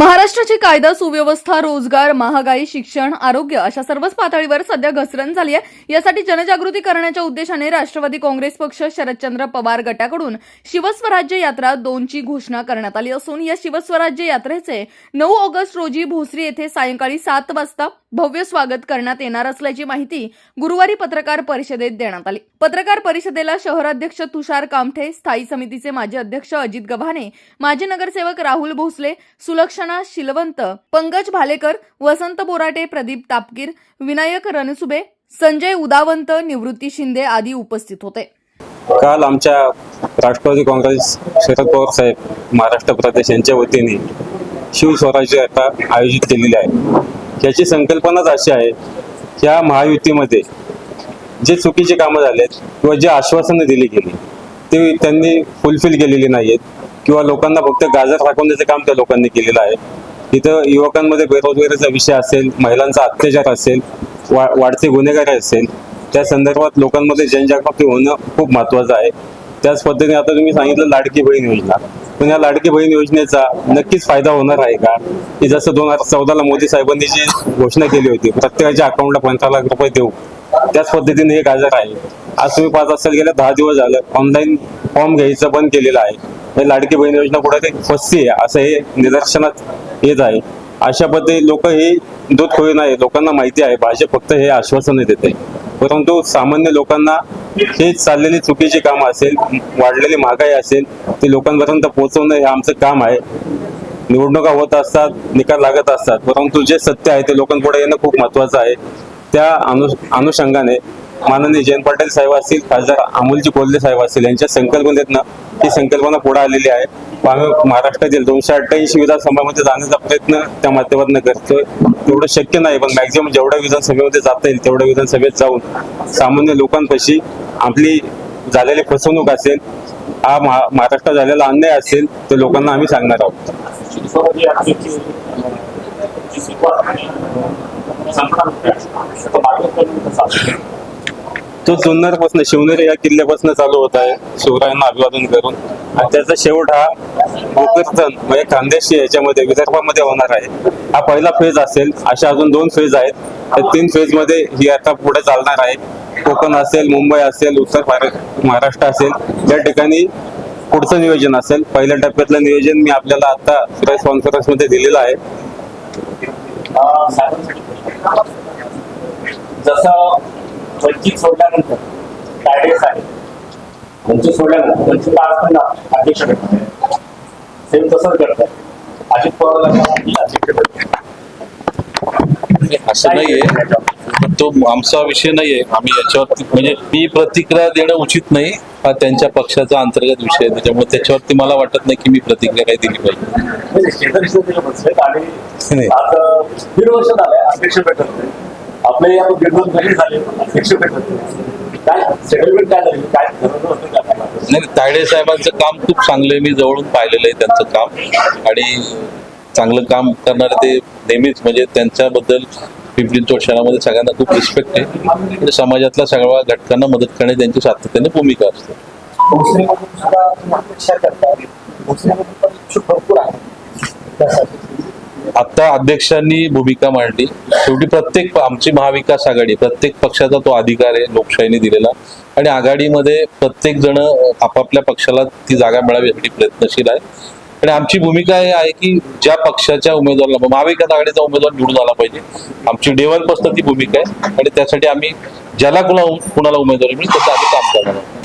महाराष्ट्राची कायदा सुव्यवस्था रोजगार महागाई शिक्षण आरोग्य अशा सर्वच पातळीवर सध्या घसरण झाली आहे. यासाठी जनजागृती करण्याच्या उद्देशाने राष्ट्रवादी काँग्रेस पक्ष शरदचंद्र पवार गटाकडून शिवस्वराज्य यात्रा दोनची घोषणा करण्यात आली असून या शिवस्वराज्य यात्रेचे नऊ ऑगस्ट रोजी भोसरी येथे सायंकाळी सात वाजता भव्य स्वागत करण्यात येणार असल्याची माहिती गुरुवारी पत्रकार परिषदेत देण्यात आली. पत्रकार परिषदेला शहराध्यक्ष तुषार कामठे स्थायी समितीचे माजी अध्यक्ष अजित गव्हाणे माजी नगरसेवक राहुल भोसले सुलक्षणा शिलवंत पंकज भालेकर वसंत बोराटे प्रदीप तापकीर विनायक रणसुबे संजय उदावंत निवृत्ती शिंदे आदी उपस्थित होते. काल आमच्या राष्ट्रवादी काँग्रेस शरद पवार साहेब महाराष्ट्र प्रदेश यांच्या वतीने शिवस्वराज्य यात्रा आयोजित केलेली आहे. याची संकल्पनाच अशी आहे की या महायुतीमध्ये जे चुकीचे कामं झालेत किंवा जे आश्वासनं दिली गेली ते त्यांनी फुलफिल केलेली नाहीत किंवा लोकांना फक्त गाजर राखवण्याचं काम त्या लोकांनी केलेलं आहे. इथं युवकांमध्ये बेरोजगारीचा विषय असेल महिलांचा अत्याचार असेल वा वाढते गुन्हेगारी असेल त्या संदर्भात लोकांमध्ये जनजागृती होणं खूप महत्वाचं आहे. त्याच पद्धतीने आता तुम्ही सांगितलं लाडकी बहीण योजना. पण या लाडकी बहीण योजनेचा नक्कीच फायदा होणार आहे का? की जसं दोन हजार चौदाला मोदी साहेबांनी जी घोषणा केली होती प्रत्येकाच्या अकाउंटला पंधरा लाख रुपये देऊ. त्याच पद्धतीने हे गाजर आहे. आज तुम्ही पाच वाजता गेल्या दहा दिवस झालं. ऑनलाईन फॉर्म घ्यायचं बंद केलेलं आहे. हे लाडकी बहीण योजना कुठे ते फसती आहे असं हे निदर्शनात येत आहे. अशा पद्धती लोक हे दूध खोळी नाही. लोकांना माहिती आहे भाजप फक्त हे आश्वासन देते. परंतु सामान्य लोकांना हे चाललेली चुकीची काम असेल वाढलेली महागाई असेल ते लोकांपर्यंत पोहोचवणं हे आमचं काम आहे. निवडणुका होत असतात निकाल लागत असतात. परंतु जे सत्य आहे ते लोकांपुढे येणं खूप महत्वाचं आहे. त्या अनु अनुषंगाने माननीय जयंत पाटील साहेब असतील खासदार अमोलजी कोल्हे साहेब असतील यांच्या संकल्पनेतनं ही संकल्पना पुढे आलेली आहे. आम्ही महाराष्ट्रातील दोनशे अठ्ठ्याऐंशी विधानसभामध्ये जाण्याचा प्रयत्न त्या माध्यमातून करतोय. तेवढं शक्य नाही पण मॅक्झिमम जेवढ्या विधानसभेमध्ये जाता येईल तेवढ्या विधानसभेत जाऊन सामान्य लोकांपाशी आपली झालेली फसवणूक असेल हा महा- महाराष्ट्रात झालेला अन्याय असेल ते लोकांना आम्ही सांगणार आहोत. जी सुरुवात आणि तो जुन्नरपासून शिवनेरी या किल्ल्यापासून चालू होत आहे. शिवरायांना अभिवादन करून. आणि त्याचा शेवट हा भोकरदन म्हणजे खानदेशी याच्यामध्ये विदर्भामध्ये होणार आहे. हा पहिला फेज असेल. अशा अजून दोन फेज आहेत. तर तीन फेजमध्ये ही आता पुढे चालणार आहे. कोकण असेल मुंबई असेल उत्तर भारत महाराष्ट्र असेल. या ठिकाणी पुढचं नियोजन असेल. पहिल्या टप्प्यातलं नियोजन मी आपल्याला आता प्रेस कॉन्फरन्समध्ये दिलेलं आहे. जसं वंचित सोडल्यानंतर टायडेस आहे वंचित सोडल्यानंतर वंचित अध्यक्ष सेम तसंच करतात. अजित पवारला असं नाहीये. तो आमचा विषय नाहीये. आम्ही याच्यावरती म्हणजे मी प्रतिक्रिया देणं उचित नाही हा त्यांच्या पक्षाचा अंतर्गत विषय आहे. त्याच्यामुळे त्याच्यावरती मला वाटत नाही की मी प्रतिक्रिया काही दिली पाहिजे. दीड वर्ष झालंय अध्यक्ष भेटत नाही आपले या दीड दोन महिने झाले? अध्यक्ष भेटत नाही झाली? नाही तायडे साहेबांचं काम खूप चांगलं आहे. मी जवळून पाहिलेलं आहे त्यांचं काम. आणि चांगलं काम करणारे ते नेहमीच म्हणजे त्यांच्याबद्दल पिंपरी शहरामध्ये सगळ्यांना खूप रिस्पेक्ट आहे. म्हणजे आणि समाजातल्या सगळ्या घटकांना मदत करणे त्यांची सातत्याने भूमिका असते. आता अध्यक्षांनी भूमिका मांडली. शेवटी प्रत्येक आमची महाविकास आघाडी प्रत्येक पक्षाचा तो अधिकार आहे लोकशाहीने दिलेला. आणि आघाडीमध्ये प्रत्येक जण आपापल्या पक्षाला ती जागा मिळावी यासाठी प्रयत्नशील आहे. आणि आमची भूमिका हे आहे की ज्या पक्षाच्या उमेदवाराला महाविकास आघाडीचा उमेदवार निवडून आला पाहिजे. आमची डेवलपासून ती भूमिका आहे. आणि त्यासाठी आम्ही ज्याला कुणा कुणाला उमेदवारी मिळेल त्याचं आम्ही काम करणार आहोत.